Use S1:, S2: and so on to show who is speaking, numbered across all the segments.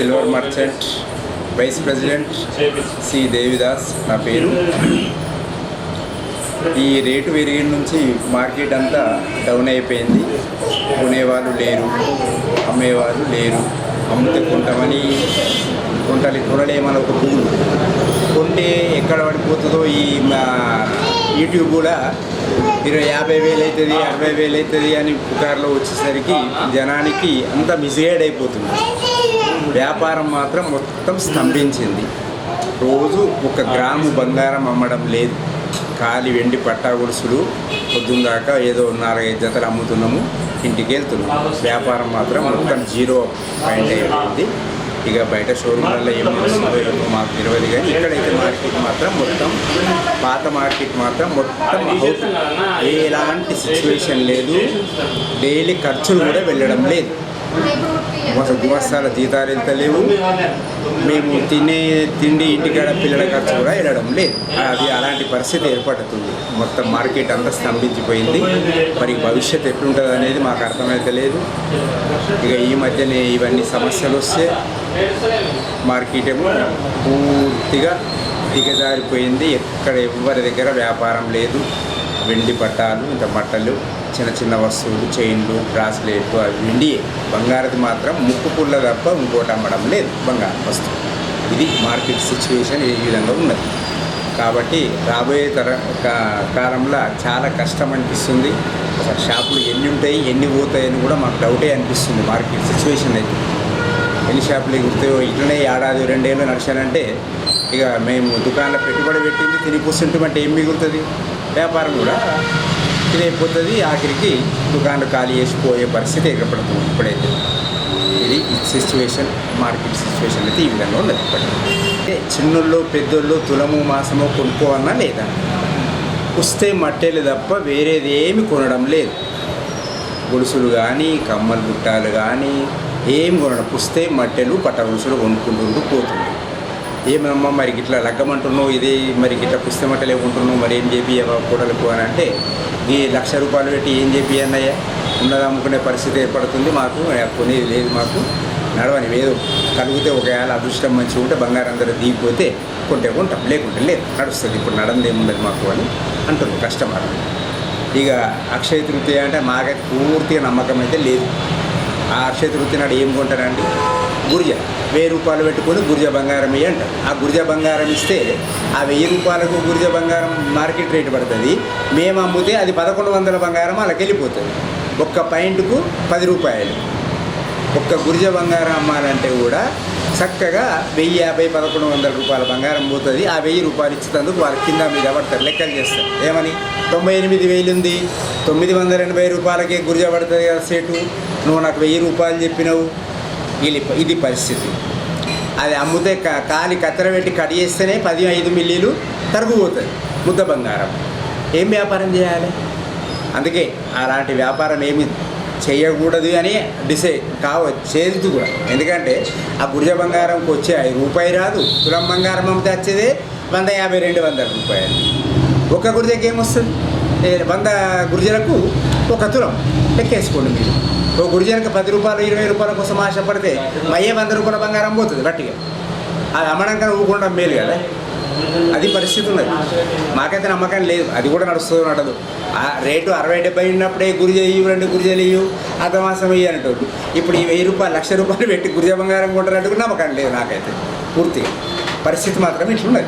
S1: Silver merchant vice president C Devidas నా పేరు. ఈ రేటు పెరిగిన నుంచి మార్కెట్ అంతా డౌన్ అయిపోయింది. కొనేవాళ్ళు లేరు అమ్మేవాళ్ళు లేరు. అమ్మితే కొంటామని కొంటాలి కొనలేమని ఒక పువ్వు కొంటే ఎక్కడ పడిపోతుందో ఈ మా యూట్యూబ్ కూడా ఇరవై యాభై వేలు అవుతుంది అరవై వేలు అవుతుంది అని పుకార్లో వచ్చేసరికి జనానికి అంతా మిస్గైడ్ అయిపోతుంది. వ్యాపారం మాత్రం మొత్తం స్తంభించింది. రోజు ఒక గ్రాము బంగారం అమ్మడం లేదు. ఖాళీ వెండి పట్టా గొలుసులు పొద్దున్న దాకా ఏదో నాలుగైదు జతలు అమ్ముతున్నాము ఇంటికి వెళ్తున్నాము. వ్యాపారం మాత్రం మొత్తం జీరో పాయింట్ అయిపోయింది ఇక బయట షోరూమ్లలో ఏం వస్తుందో ఏమో మాకు తెలియదు కానీ ఇక్కడైతే మార్కెట్ మాత్రం మొత్తం పాత మార్కెట్ మాత్రం మొత్తం అవుట్. ఎలాంటి సిచ్యువేషన్ లేదు. డైలీ ఖర్చులు కూడా వెళ్ళడం లేదు. గుమస్తాల జీతాలు లేవు? మేము తినే తిండి ఇంటికాడ పిల్లల ఖర్చు కూడా వెళ్ళడం లేదు. అది అలాంటి పరిస్థితి ఏర్పడుతుంది. మొత్తం మార్కెట్ అంతా స్తంభించిపోయింది. మరి భవిష్యత్తు ఎట్లుంటుంది అనేది మాకు అర్థమైతే లేదు. ఇక ఈ మధ్యనే ఇవన్నీ సమస్యలు వస్తే మార్కెట్ ఏమో పూర్తిగా దిగజారిపోయింది. ఎక్కడ ఎవరి దగ్గర వ్యాపారం లేదు. వెండి పట్టాలు ఇంకా మట్టలు చిన్న చిన్న వస్తువులు చైన్లు బ్రాస్లెట్లు అవి వెండి. బంగారది మాత్రం ముక్కు పుల్ల తప్ప ఇంకోటి అమ్మడం లేదు. బంగారం వస్తువు. ఇది మార్కెట్ సిచ్యువేషన్ ఈ విధంగా ఉన్నది. కాబట్టి రాబోయే తర కాలంలో చాలా కష్టం అనిపిస్తుంది. అసలు షాపులు ఎన్ని ఉంటాయి ఎన్ని పోతాయని కూడా మాకు డౌటే అనిపిస్తుంది మార్కెట్ సిచ్యువేషన్ అయితే. ఎన్ని షాపులు ఎగురుతాయో ఇట్లనే ఏడాది రెండేళ్ళు నడిచానంటే ఇక మేము దుకాణంలో పెట్టుబడి పెట్టింది తిని కూర్చుంటామంటే ఏం మిగులుతుంది? వ్యాపారం కూడా ఇదైపోతుంది. ఆఖరికి దుకాణాలు ఖాళీ చేసిపోయే పరిస్థితి ఏర్పడుతుంది. ఇప్పుడైతే ఇది సిచ్యువేషన్ మార్కెట్ సిచ్యువేషన్ అయితే ఈ విధంగా ఉంది అంటే చిన్నోళ్ళు పెద్దోళ్ళు తులము మాసము కొనుక్కోవన్నా లేదా? వస్తే మట్టెలు తప్ప వేరేది ఏమి కొనడం లేదు. గొలుసులు కానీ కమ్మలు బుట్టాలు కానీ ఏం కొనడం పుస్తే మట్టెలు పట్ట గొలుసులు కొనుక్కుంటుంటూ పోతుంది. ఏమమ్మా మరి ఇట్లా లగ్గమంటున్నావు ఇది మరి ఇట్లా పుస్తమట లేకుంటున్నావు మరి ఏం చేపియవా కూడలకు అని అంటే ఈ లక్ష రూపాయలు పెట్టి ఏం చేపి అన్నయ్య? ఉన్నది అమ్ముకునే పరిస్థితి ఏర్పడుతుంది మాకు కొనేది లేదు మాకు నడవని ఏదో కలిగితే ఒకవేళ అదృష్టం మంచిగా ఉంటే బంగారం అందరూ దిగిపోతే కొంటే కొంటాం లేకుంటే లేదు. నడుస్తుంది ఇప్పుడు నడంది ఏముండదు మాకు అని అంటుంది కస్టమర్. ఇక అక్షయ తృతీయ అంటే మాకైతే పూర్తిగా నమ్మకం అయితే లేదు. ఆ అక్షయ తృతీయ నాడు ఏం కొంటారండి? గురిజ. వెయ్యి రూపాయలు పెట్టుకొని గురిజ బంగారం ఇవి అంటారు. ఆ గురిజ బంగారం ఇస్తే ఆ వెయ్యి రూపాయలకు గురిజ బంగారం మార్కెట్ రేటు పడుతుంది. మేము అమ్మితే అది పదకొండు వందల బంగారం వాళ్ళకి వెళ్ళిపోతుంది. ఒక్క పాయింట్కు పది రూపాయలు. ఒక్క గురిజ బంగారం అమ్మాలంటే కూడా చక్కగా వెయ్యి యాభై పదకొండు వందల రూపాయల బంగారం పోతుంది. ఆ వెయ్యి రూపాయలు ఇచ్చినందుకు వాళ్ళ కింద మీద పడతారు లెక్కలు చేస్తారు. ఏమని? తొంభై ఎనిమిది వేలు ఉంది. తొమ్మిది వందల ఎనభై రూపాయలకే గురిజ పడుతుంది కదా సేటు. నువ్వు నాకు వెయ్యి రూపాయలు చెప్పినావు. ఇది ఇది పరిస్థితి. అది అమ్మితే కాలి కత్తెర పెట్టి కట్ చేస్తేనే పది ఐదు మిల్లీలు తరుగుపోతుంది ముద్ద బంగారం. ఏం వ్యాపారం చేయాలి? అందుకే అలాంటి వ్యాపారం ఏమి చేయకూడదు అని డిసైడ్ కావ చేయదు కూడా. ఎందుకంటే ఆ గురిజ బంగారంకి వచ్చే ఐదు రూపాయి రాదు తులం బంగారం అమ్మితే వచ్చేదే వంద యాభై రెండు వందల రూపాయలు. ఒక గురిజకి ఏమొస్తుంది వంద గురిజలకు ఒక తులం లెక్కేసుకోండి మీరు. ఓ గురిజనకి పది రూపాయలు ఇరవై రూపాయల కోసం ఆశపడితే మయ్యే వంద రూపాయల బంగారం పోతుంది గట్టిగా. అది అమ్మడానికి ఊకుండా మేలు కదా. అది పరిస్థితి ఉన్నది. మాకైతే నమ్మకం లేదు. అది కూడా నడుస్తుంది నడదు. ఆ రేటు అరవై డెబ్బై ఉన్నప్పుడే గురి చేయు రెండు గురిజలు ఇయ్యు అర్ధమాసం ఇయ్యి అనేటోళ్ళు ఇప్పుడు ఈ వెయ్యి రూపాయలు లక్ష రూపాయలు పెట్టి గురిజ బంగారం కొంటారంటే కూడా నమ్మకం లేదు నాకైతే. పూర్తిగా. పరిస్థితి మాత్రం ఇట్లున్నది.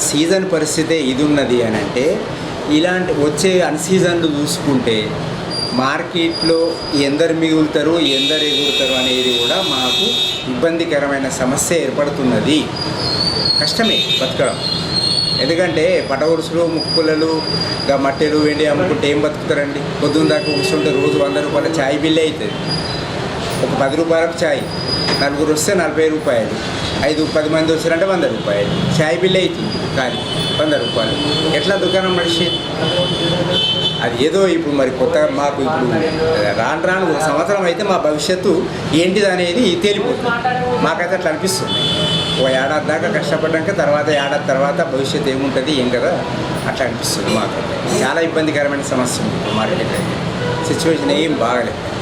S1: సీజన్ పరిస్థితే ఇది ఉన్నది అని అంటే ఇలాంటి వచ్చే అన్సీజన్లు చూసుకుంటే మార్కెట్లో ఎందరు మిగులుతారు ఎందరు ఎగురుతారు అనేది కూడా మాకు ఇబ్బందికరమైన సమస్య ఏర్పడుతున్నది. కష్టమే బతకడం. ఎందుకంటే పటవరుసులు ముక్కులలు ఇంకా మట్టెలు వెండి అమ్ముకుంటే ఏం బతుకుతారండి? పొద్దున్న దాకా కూర్చుంటే రోజు వంద రూపాయల ఛాయ్ బిల్ అవుతుంది. ఒక పది రూపాయలకు ఛాయ్ నలుగురు వస్తే నలభై రూపాయలు ఐదు పది మంది వచ్చారంటే వంద రూపాయలు. ఛాయ్ బిల్ అవుతుంది. కానీ వంద రూపాయలు. ఎట్లా దుకాణం నడిచి అది ఏదో ఇప్పుడు మరి కొత్తగా మాకు ఇప్పుడు రాను రాను ఒక సంవత్సరం అయితే మా భవిష్యత్తు ఏంటిది అనేది తేలిపోతుంది. మాకైతే అట్లా అనిపిస్తుంది. ఓ ఏడాది దాకా కష్టపడ్డాక తర్వాత ఏడాది తర్వాత భవిష్యత్తు ఏముంటుంది ఏం కదా? అట్లా అనిపిస్తుంది మాకు. చాలా ఇబ్బందికరమైన సమస్య ఉంది. మార్కెట్ అయితే. సిచ్యువేషన్ ఏం బాగలేదు.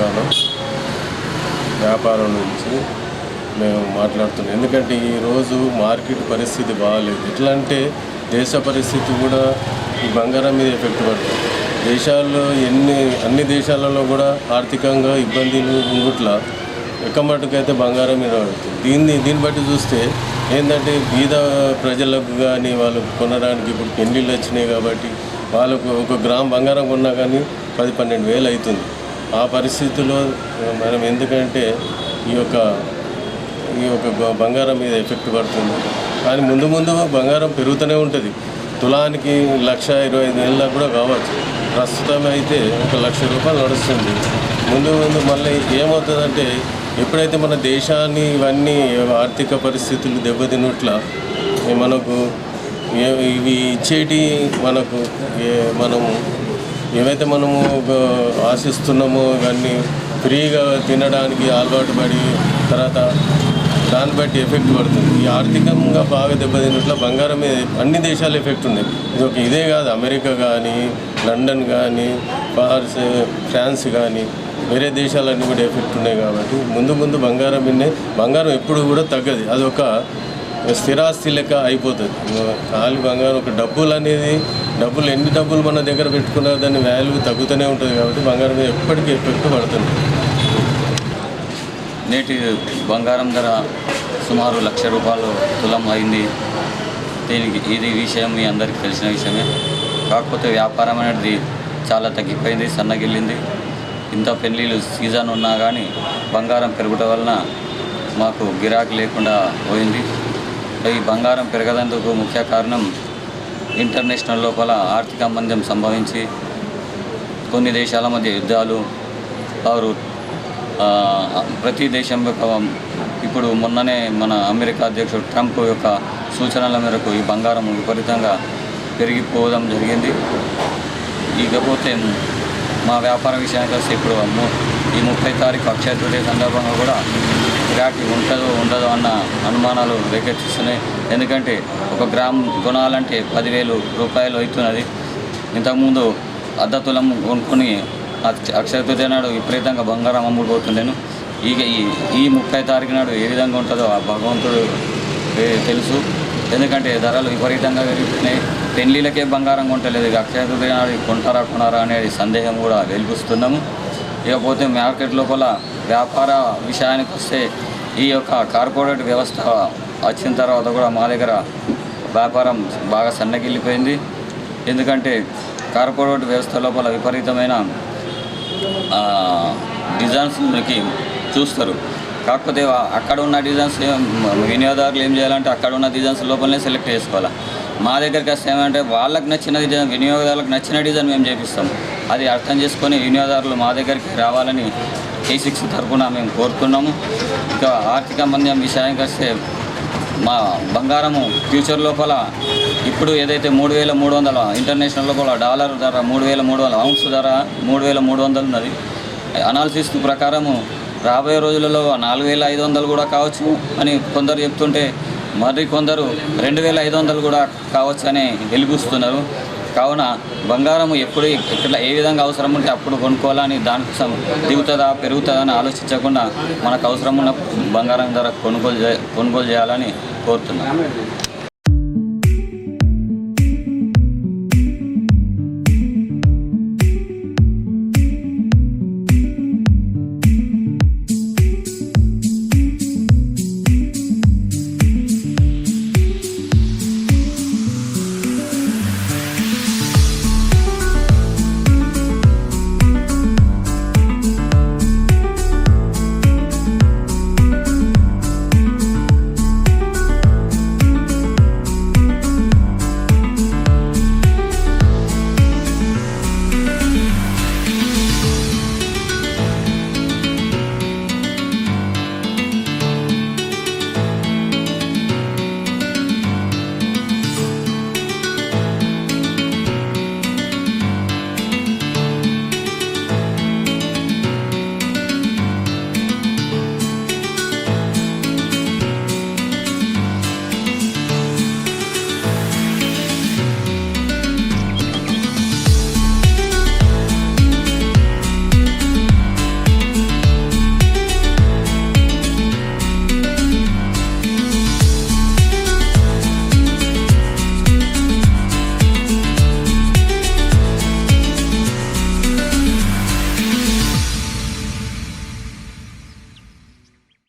S2: వెండి వ్యాపారం నుంచి మేము మాట్లాడుతున్నాం. ఎందుకంటే ఈరోజు మార్కెట్ పరిస్థితి బాగాలేదు. ఎట్లా అంటే దేశ పరిస్థితి కూడా ఈ బంగారం మీద ఎఫెక్ట్ పడుతుంది. దేశాల్లో ఎన్ని అన్ని దేశాలలో కూడా ఆర్థికంగా ఇబ్బందులు ఉంగుట్ల ఎక్కమట్టుకైతే బంగారం మీద పడుతుంది. దీన్ని దీన్ని బట్టి చూస్తే ఏంటంటే బీద ప్రజలకు కానీ వాళ్ళు కొనడానికి ఇప్పుడు పెళ్ళిళ్ళు వచ్చినాయి కాబట్టి వాళ్ళకు ఒక గ్రామ్ బంగారం కొన్నా కానీ పది పన్నెండు వేలు అవుతుంది. ఆ పరిస్థితుల్లో మనం ఎందుకంటే ఈ యొక్క ఈ యొక్క బంగారం మీద ఎఫెక్ట్ పడుతుంది. కానీ ముందు ముందు బంగారం పెరుగుతూనే ఉంటుంది. తులానికి లక్ష ఇరవై ఐదు నెలలకు కూడా కావచ్చు. ప్రస్తుతం అయితే ఒక లక్ష రూపాయలు నడుస్తుంది. ముందు ముందు మళ్ళీ ఏమవుతుందంటే ఎప్పుడైతే మన దేశాన్ని ఇవన్నీ ఆర్థిక పరిస్థితులు దెబ్బతిన్నట్ల మనకు ఇవి ఇచ్చేటి మనకు ఏ- మనము ఏవైతే మనము ఆశిస్తున్నామో ఇవన్నీ ఫ్రీగా తినడానికి అలవాటు పడి తర్వాత దాన్ని బట్టి ఎఫెక్ట్ పడుతుంది. ఈ ఆర్థికంగా బాగా దెబ్బతిన్నట్లు బంగారం మీద అన్ని దేశాలు ఎఫెక్ట్ ఉన్నాయి. ఇది ఒక ఇదే కాదు అమెరికా కానీ లండన్ కానీ పారిస్ ఫ్రాన్స్ కానీ వేరే దేశాలన్నీ కూడా ఎఫెక్ట్ ఉన్నాయి కాబట్టి ముందు ముందు బంగారం మిన్నే బంగారం ఎప్పుడు కూడా తగ్గదు. అది ఒక స్థిరాస్తి లెక్క అయిపోతుంది. ఖాళీ బంగారం ఒక డబ్బులు అనేది డబ్బులు ఎన్ని డబ్బులు మన దగ్గర పెట్టుకున్నా దాని వాల్యూ తగ్గుతూనే ఉంటుంది కాబట్టి బంగారం మీద ఎప్పటికీ ఎఫెక్ట్ పడుతుంది.
S3: నేటి బంగారం ధర సుమారు లక్ష రూపాయలు తులం అయింది. దీనికి ఇది విషయం మీ అందరికీ తెలిసిన విషయమే. కాకపోతే వ్యాపారం అనేది చాలా తగ్గిపోయింది సన్నగిల్లింది. ఇంత పెళ్ళిళ్ళు సీజన్ ఉన్నా కానీ బంగారం పెరుగుట వలన మాకు గిరాకీ లేకుండా పోయింది. ఈ బంగారం పెరగదందుకు ముఖ్య కారణం ఇంటర్నేషనల్ లోపల ఆర్థిక మంద్యం సంభవించి కొన్ని దేశాల మధ్య యుద్ధాలు వారు ప్రతి దేశం యొక్క ఇప్పుడు మొన్ననే మన అమెరికా అధ్యక్షుడు ట్రంప్ యొక్క సూచనల మేరకు ఈ బంగారం విపరీతంగా పెరిగిపోవడం జరిగింది. ఇకపోతే మా వ్యాపార విషయానికి వస్తే ఇప్పుడు ము- ఈ ముప్పై తారీఖు అక్షయ తృతీయ సందర్భంగా కూడా గిరాకీ ఉంటుందో ఉండదో అన్న అనుమానాలు రేకెత్తిస్తున్నాయి. ఎందుకంటే ఒక గ్రామ్ కొనాలంటే పదివేలు రూపాయలు అవుతున్నది. ఇంతకుముందు అర్ధ తులం కొనుక్కొని అక్ష- అక్షయ తృతీయ నాడు విపరీతంగా బంగారం అమ్ముడుపోతుండేను. ఇక ఈ ఈ ముప్పై తారీఖు నాడు ఏ విధంగా ఉంటుందో ఆ భగవంతుడు తెలుసు. ఎందుకంటే ధరలు విపరీతంగా పెరుగుతున్నాయి పెళ్ళిళ్ళకే బంగారం కొంటలేదు ఇక అక్షయ తృతీయ నాడు కొంటారా కొనారా అనేది సందేహం కూడా వెలిపిస్తున్నాము ఇకపోతే మార్కెట్ లోపల వ్యాపార విషయానికి వస్తే ఈ యొక్క కార్పొరేట్ వ్యవస్థ వచ్చిన తర్వాత కూడా మా దగ్గర వ్యాపారం బాగా సన్నగిల్లిపోయింది. ఎందుకంటే కార్పొరేట్ వ్యవస్థ లోపల విపరీతమైన డిజైన్స్కి చూస్తారు. కాకపోతే అక్కడ ఉన్న డిజైన్స్ వినియోగదారులు ఏం చేయాలంటే అక్కడ ఉన్న డిజైన్స్ లోపలనే సెలెక్ట్ చేసుకోవాలి. మా దగ్గరికి వస్తే ఏమంటే వాళ్ళకి నచ్చిన డిజైన్ వినియోగదారులకు నచ్చిన డిజైన్ మేము చేపిస్తాం అది అర్థం చేసుకొని వినియోగదారులు మా దగ్గరికి రావాలని టీ సిక్స్ తరఫున మేము కోరుతున్నాము. ఇంకా ఆర్థిక మంద్యం విషయానికి వస్తే మా బంగారము ఫ్యూచర్ లోపల ఇప్పుడు ఏదైతే మూడు వేల మూడు వందల ఇంటర్నేషనల్ లోపల డాలర్ ధర మూడు వేల మూడు వందల ఔన్స్ ధర మూడు వేల మూడు వందలు ఉన్నది. అనాలిసిస్ ప్రకారము రాబోయే రోజులలో నాలుగు వేల ఐదు వందలు కూడా కావచ్చు అని కొందరు చెప్తుంటే మరి కొందరు రెండు వేల ఐదు వందలు కూడా కావచ్చు అని వెలిగుస్తున్నారు కావున బంగారం ఎప్పుడు ఎట్లా ఏ విధంగా అవసరం ఉంటే అప్పుడు కొనుక్కోవాలని దానికోసం దిగుతుందా పెరుగుతుందా అని ఆలోచించకుండా మనకు అవసరం ఉన్న బంగారం ధర కొనుగోలు చే కొనుగోలు చేయాలని కోరుతున్నాను